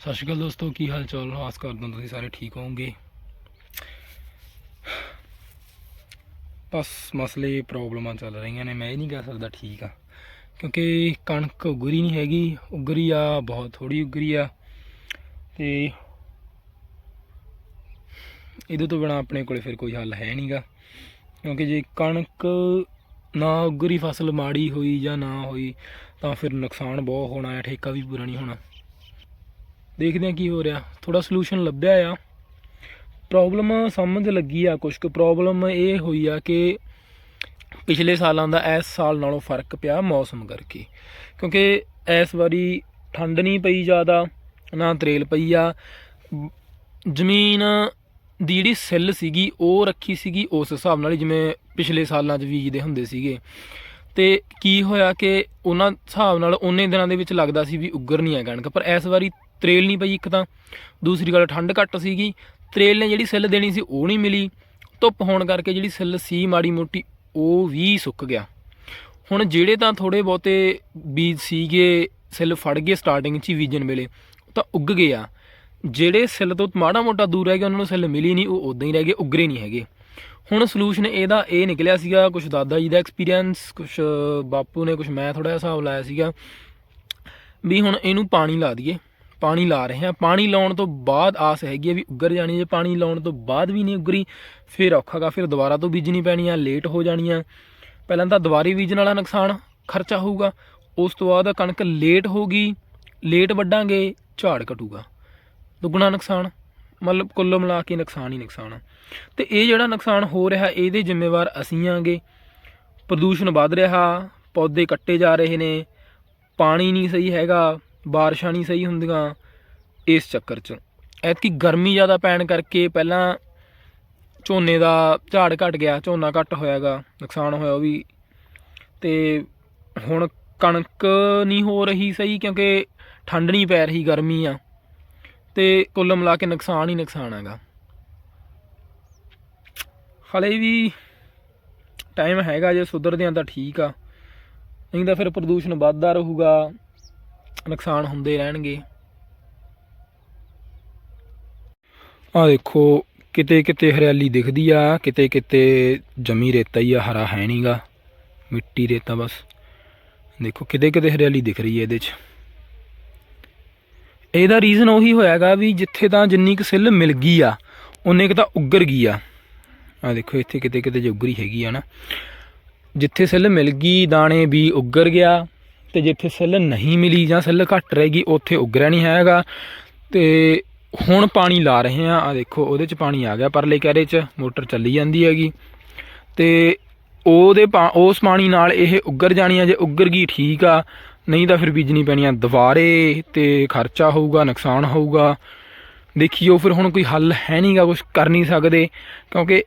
ਸਤਿ ਸ਼੍ਰੀ ਅਕਾਲ ਦੋਸਤੋ, ਕੀ ਹਾਲ ਚਾਲ? ਆਸ ਕਰਦਾ ਤੁਸੀਂ ਸਾਰੇ ਠੀਕ ਹੋਵੋਗੇ। ਬਸ ਮਸਲੇ, ਪ੍ਰੋਬਲਮਾਂ ਚੱਲ ਰਹੀਆਂ ਨੇ, ਮੈਂ ਇਹ ਨਹੀਂ ਕਹਿ ਸਕਦਾ ਠੀਕ ਆ। ਕਿਉਂਕਿ ਕਣਕ ਉਗਰੀ ਨਹੀਂ ਹੈਗੀ, ਉਗਰੀ ਆ, ਬਹੁਤ ਥੋੜੀ ਉਗਰੀ ਆ। ਤੇ ਇਹਦੇ ਤੋਂ ਬਿਨਾ ਆਪਣੇ ਕੋਲੇ ਫਿਰ ਕੋਈ ਹੱਲ ਹੈ ਨਹੀਂਗਾ ਕਿਉਂਕਿ ਜੇ ਕਣਕ ਨਾ ਉਗਰੀ, ਫਸਲ ਮਾੜੀ ਹੋਈ ਜਾਂ ਨਾ ਹੋਈ, ਤਾਂ ਫਿਰ ਨੁਕਸਾਨ ਬਹੁਤ ਹੋਣਾ ਹੈ, ਠੇਕਾ ਵੀ ਪੂਰਾ ਨਹੀਂ ਹੋਣਾ। ਦੇਖਦੇ ਹਾਂ ਕੀ ਹੋ ਰਿਹਾ। ਥੋੜਾ ਸੋਲੂਸ਼ਨ ਲੱਭਿਆ ਆ। ਪ੍ਰੋਬਲਮ ਸਮਝ ਲੱਗੀ ਆ ਕੁਝ ਕੁ। ਪ੍ਰੋਬਲਮ ਇਹ ਹੋਈ ਆ ਕਿ ਪਿਛਲੇ ਸਾਲਾਂ ਦਾ ਇਸ ਸਾਲ ਨਾਲੋਂ ਫ਼ਰਕ ਪਿਆ ਮੌਸਮ ਕਰਕੇ। ਕਿਉਂਕਿ ਇਸ ਵਾਰੀ ਠੰਡ ਨਹੀਂ ਪਈ ਜ਼ਿਆਦਾ, ਨਾ ਤਰੇਲ ਪਈ ਆ। ਜ਼ਮੀਨ ਦੀ ਜਿਹੜੀ ਸਿੱਲ ਸੀਗੀ, ਉਹ ਰੱਖੀ ਸੀਗੀ, ਉਸ ਹਿਸਾਬ ਨਾਲ ਜਿਵੇਂ ਪਿਛਲੇ ਸਾਲਾਂ 'ਚ ਬੀਜਦੇ ਹੁੰਦੇ ਸੀਗੇ। ਤੇ ਕੀ ਹੋਇਆ ਕਿ ਉਹਨਾਂ ਹਿਸਾਬ ਨਾਲ ਉਹਨੇ ਦਿਨਾਂ ਦੇ ਵਿੱਚ ਲੱਗਦਾ ਸੀ ਵੀ ਉੱਗਰ ਨਹੀਂ ਆ ਕਣਕ, ਪਰ ਇਸ ਵਾਰੀ ਤਰੇਲ ਨਹੀਂ ਪਈ ਇੱਕ ਤਾਂ। ਦੂਸਰੀ ਗੱਲ, ਠੰਡ ਘੱਟ ਸੀਗੀ। ਤਰੇਲ ਨੇ ਜਿਹੜੀ ਸਿੱਲ ਦੇਣੀ ਸੀ ਉਹ ਨਹੀਂ ਮਿਲੀ। ਧੁੱਪ ਹੋਣ ਕਰਕੇ ਜਿਹੜੀ ਸਿੱਲ ਸੀ ਮਾੜੀ ਮੋਟੀ, ਉਹ ਵੀ ਸੁੱਕ ਗਿਆ। ਹੁਣ ਜਿਹੜੇ ਤਾਂ ਥੋੜੇ ਬਹੁਤੇ ਬੀਜ ਸੀਗੇ, ਸਿੱਲ ਫੜ ਗਏ ਸਟਾਰਟਿੰਗ 'ਚ ਹੀ ਬੀਜਣ ਵੇਲੇ ਉਹ ਤਾਂ ਉੱਗ ਗਏ ਆ। ਜਿਹੜੇ ਸਿੱਲ ਤੋਂ ਮਾੜਾ ਮੋਟਾ ਦੂਰ ਰਹਿ ਗਿਆ ਉਹਨਾਂ ਨੂੰ ਸਿੱਲ ਮਿਲੀ ਨਹੀਂ, ਉਹ ਉਦਾਂ ਹੀ ਰਹਿ ਗਏ, ਉੱਗਰੇ ਨਹੀਂ ਹੈਗੇ। ਹੁਣ ਸੋਲੂਸ਼ਨ ਇਹਦਾ ਇਹ ਨਿਕਲਿਆ ਸੀਗਾ ਕੁਝ ਦਾਦਾ ਜੀ ਦਾ ਐਕਸਪੀਰੀਅੰਸ ਕੁਝ ਬਾਪੂ ਨੇ ਕੁਝ ਮੈਂ ਥੋੜਾ ਜਿਹਾ ਹਿਸਾਬ ਲਾਇਆ ਸੀਗਾ ਵੀ ਹੁਣ ਇਹਨੂੰ ਪਾਣੀ ਲਾ ਦਈਏ, ਪਾਣੀ ਲਾ ਰਹੇ ਹਾਂ। ਪਾਣੀ ਲਾਉਣ ਤੋਂ ਬਾਅਦ ਆਸ ਹੈਗੀ ਹੈ ਵੀ ਉੱਗਰ ਜਾਣੀ ਜੇ ਪਾਣੀ ਲਾਉਣ ਤੋਂ ਬਾਅਦ ਵੀ ਨਹੀਂ ਉੱਗਰੀ, ਫਿਰ ਔਖਾਗਾ ਫਿਰ ਦੁਬਾਰਾ ਤੋਂ ਬੀਜਣੀ ਪੈਣੀ ਆ ਲੇਟ ਹੋ ਜਾਣੀ ਆ। ਪਹਿਲਾਂ ਤਾਂ ਦੁਬਾਰੇ ਬੀਜਣ ਵਾਲਾ ਨੁਕਸਾਨ ਖਰਚਾ ਹੋਊਗਾ, ਉਸ ਤੋਂ ਬਾਅਦ ਕਣਕ ਲੇਟ ਹੋਗੀ ਲੇਟ ਵੱਢਾਂਗੇ, ਝਾੜ ਘਟੂਗਾ। ਦੁੱਗਣਾ ਨੁਕਸਾਨ। ਮਤਲਬ ਕੁੱਲ ਮਿਲਾ ਕੇ ਨੁਕਸਾਨ ਹੀ ਨੁਕਸਾਨ ਆ। ਤੇ ਇਹ ਜਿਹੜਾ ਨੁਕਸਾਨ ਹੋ ਰਿਹਾ, ਇਹਦੇ ਜ਼ਿੰਮੇਵਾਰ ਅਸੀਂ ਆਂਗੇ। ਪ੍ਰਦੂਸ਼ਣ ਵੱਧ ਰਿਹਾ, ਪੌਦੇ ਕੱਟੇ ਜਾ ਰਹੇ ਨੇ, ਪਾਣੀ ਨਹੀਂ ਸਹੀ ਹੈਗਾ, ਬਾਰਿਸ਼ਾਂ ਨਹੀਂ ਸਹੀ ਹੁੰਦੀਆਂ, ਇਸ ਚੱਕਰ 'ਚ। ਐਤਕੀ ਗਰਮੀ ਜ਼ਿਆਦਾ ਪੈਣ ਕਰਕੇ ਪਹਿਲਾਂ ਝੋਨੇ ਦਾ ਝਾੜ ਘਟ ਗਿਆ, ਝੋਨਾ ਘੱਟ ਹੋਇਆਗਾ, ਨੁਕਸਾਨ ਹੋਇਆ ਉਹ ਵੀ। ਤੇ ਹੁਣ ਕਣਕ ਨਹੀਂ ਹੋ ਰਹੀ ਸਹੀ, ਕਿਉਂਕਿ ਠੰਡ ਨਹੀਂ ਪੈ ਰਹੀ, ਗਰਮੀ ਆ। ਤੇ ਕੁੱਲ ਮਿਲਾ ਕੇ ਨੁਕਸਾਨ ਹੀ ਨੁਕਸਾਨ ਹੈਗਾ। ਹਲੇ ਵੀ ਟਾਈਮ ਹੈਗਾ ਜੇ ਸੁਧਰਦੇ ਆ ਤਾਂ ਠੀਕ ਆ। ਨਹੀਂ ਤਾਂ ਫਿਰ ਪ੍ਰਦੂਸ਼ਣ ਵੱਧਦਾ ਰਹੂਗਾ, ਨੁਕਸਾਨ ਹੁੰਦੇ ਰਹਿਣਗੇ। ਆ ਦੇਖੋ, ਕਿਤੇ ਕਿਤੇ ਹਰਿਆਲੀ ਦਿਖਦੀ ਆ, ਕਿਤੇ ਕਿਤੇ ਜਮੀ ਰੇਤਾ ਹੀ ਆ, ਹਰਾ ਹੈ ਨਹੀਂਗਾ ਮਿੱਟੀ ਰੇਤਾ ਬਸ। ਦੇਖੋ ਕਿਤੇ ਕਿਤੇ ਹਰਿਆਲੀ ਦਿਖ ਰਹੀ ਹੈ ਇਹਦੇ 'ਚ। ਇਹਦਾ ਰੀਜ਼ਨ ਉਹੀ ਹੋਇਆਗਾ ਵੀ ਜਿੱਥੇ ਤਾਂ ਜਿੰਨੀ ਕੁ ਸਿੱਲ ਮਿਲ ਗਈ ਆ ਉਨੇ ਕੁ ਤਾਂ ਉੱਗਰ ਗਈ ਆ। ਆ ਦੇਖੋ, ਇੱਥੇ ਕਿਤੇ ਕਿਤੇ ਜੇ ਉੱਗਰੀ ਹੈਗੀ ਆ ਨਾ। ਜਿੱਥੇ ਸਿੱਲ ਮਿਲ ਗਈ, ਦਾਣੇ ਵੀ ਉੱਗਰ ਗਿਆ, ਤੇ ਜਿੱਥੇ ਸਿੱਲ ਨਹੀਂ ਮਿਲੀ ਜਾਂ ਸਿੱਲ ਘੱਟ ਰਹਿ ਗਈ, ਉੱਥੇ ਉੱਗਰਿਆ ਨਹੀਂ ਹੈਗਾ। ਤੇ ਹੁਣ ਪਾਣੀ ਲਾ ਰਹੇ ਆ। ਆ ਦੇਖੋ, ਉਹਦੇ ਚ ਪਾਣੀ ਆ ਗਿਆ, ਪਰਲੇ ਕਹਰੇ ਚ, ਮੋਟਰ ਚੱਲੀ ਜਾਂਦੀ ਹੈਗੀ। ਤੇ ਉਹਦੇ ਪਾ- ਉਸ ਪਾਣੀ ਨਾਲ ਇਹ ਉੱਗਰ ਜਾਣੀ ਆ, ਜੇ ਉੱਗਰ ਗਈ ਠੀਕ ਆ ਨਹੀਂ ਤਾਂ ਫਿਰ ਬੀਜਣੀ ਪੈਣੀ ਆ ਦੁਬਾਰੇ ਤੇ ਖਰਚਾ ਹੋਊਗਾ, ਨੁਕਸਾਨ ਹੋਊਗਾ। ਦੇਖੀਓ ਫਿਰ ਹੁਣ ਕੋਈ ਹੱਲ ਹੈ ਨਹੀਂਗਾ ਕੁਝ ਕਰ ਨਹੀਂ ਸਕਦੇ, ਕਿਉਂਕਿ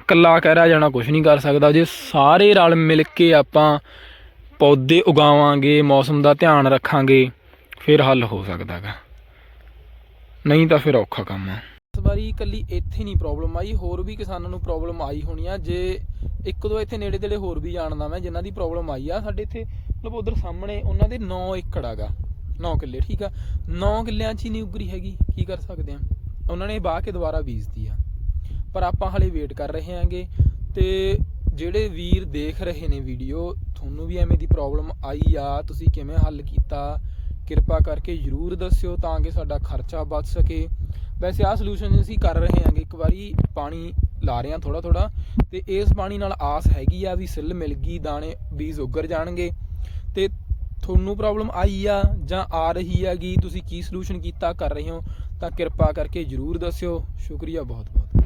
ਇਕੱਲਾ ਕਹਿ ਰਿਹਾ ਜਾਣਾ ਕੁਝ ਨਹੀਂ ਕਰ ਸਕਦਾ। ਜੇ ਸਾਰੇ ਰਲ ਮਿਲ ਕੇ ਆਪਾਂ ਪੌਦੇ ਉਗਾਵਾਂਗੇ, ਮੌਸਮ ਦਾ ਧਿਆਨ ਰੱਖਾਂਗੇ, ਫਿਰ ਹੱਲ ਹੋ ਸਕਦਾ ਹੈਗਾ ਨਹੀਂ ਤਾਂ ਫਿਰ ਔਖਾ ਕੰਮ ਆ। ਇਸ ਵਾਰੀ ਇਕੱਲੀ ਇੱਥੇ ਨਹੀਂ ਪ੍ਰੋਬਲਮ ਆਈ, ਹੋਰ ਵੀ ਕਿਸਾਨਾਂ ਨੂੰ ਪ੍ਰੋਬਲਮ ਆਈ ਹੋਣੀ ਆ। ਜੇ ਇੱਕ ਦੋ ਇੱਥੇ ਨੇੜੇ ਤੇੜੇ ਹੋਰ ਵੀ ਜਾਣਦਾ ਮੈਂ, ਜਿਨ੍ਹਾਂ ਦੀ ਪ੍ਰੋਬਲਮ ਆਈ ਆ। ਸਾਡੇ ਇੱਥੇ ਮਤਲਬ ਉਧਰ ਸਾਹਮਣੇ ਉਹਨਾਂ ਦੇ 9 ਏਕੜ ਹੈਗਾ 9 ਕਿੱਲੇ, ਠੀਕ ਆ? 9 ਕਿੱਲਿਆਂ 'ਚ ਹੀ ਨਹੀਂ ਉਗਰੀ ਹੈਗੀ, ਕੀ ਕਰ ਸਕਦੇ ਆ? ਉਹਨਾਂ ਨੇ ਬਾਹ ਕੇ ਦੁਬਾਰਾ ਬੀਜਤੀ ਆ। ਪਰ ਆਪਾਂ ਹਲੇ ਵੇਟ ਕਰ ਰਹੇ ਹਾਂਗੇ ਤੇ ਜਿਹੜੇ ਵੀਰ ਦੇਖ ਰਹੇ ਨੇ ਵੀਡੀਓ ਤੁਹਾਨੂੰ ਵੀ ਐਵੇਂ ਦੀ ਪ੍ਰੋਬਲਮ ਆਈ ਆ, ਤੁਸੀਂ ਕਿਵੇਂ ਹੱਲ ਕੀਤਾ? ਕਿਰਪਾ ਕਰਕੇ ਜਰੂਰ ਦੱਸਿਓ ਤਾਂ ਕਿ ਸਾਡਾ ਖਰਚਾ ਬਚ ਸਕੇ। ਵੈਸੇ ਆਹ ਸੋਲੂਸ਼ਨ ਅਸੀਂ ਕਰ ਰਹੇ ਹਾਂਗੇ, ਇੱਕ ਵਾਰੀ ਪਾਣੀ ਲਾ ਰਹੇ ਹਾਂ ਥੋੜਾ ਥੋੜਾ ਤੇ ਇਸ ਪਾਣੀ ਨਾਲ ਆਸ ਹੈਗੀ ਆ ਵੀ ਸਿੱਲ ਮਿਲ ਗਈ, ਦਾਣੇ ਬੀਜ ਉੱਗਰ ਜਾਣਗੇ। ਤੇ ਤੁਹਾਨੂੰ ਪ੍ਰੋਬਲਮ ਆਈ ਆ ਜਾਂ ਆ ਰਹੀ ਹੈਗੀ, ਤੁਸੀਂ ਕੀ ਸੋਲੂਸ਼ਨ ਕੀਤਾ, ਕਰ ਰਹੇ ਹੋ, ਤਾਂ ਕਿਰਪਾ ਕਰਕੇ ਜਰੂਰ ਦੱਸਿਓ। ਸ਼ੁਕਰੀਆ ਬਹੁਤ ਬਹੁਤ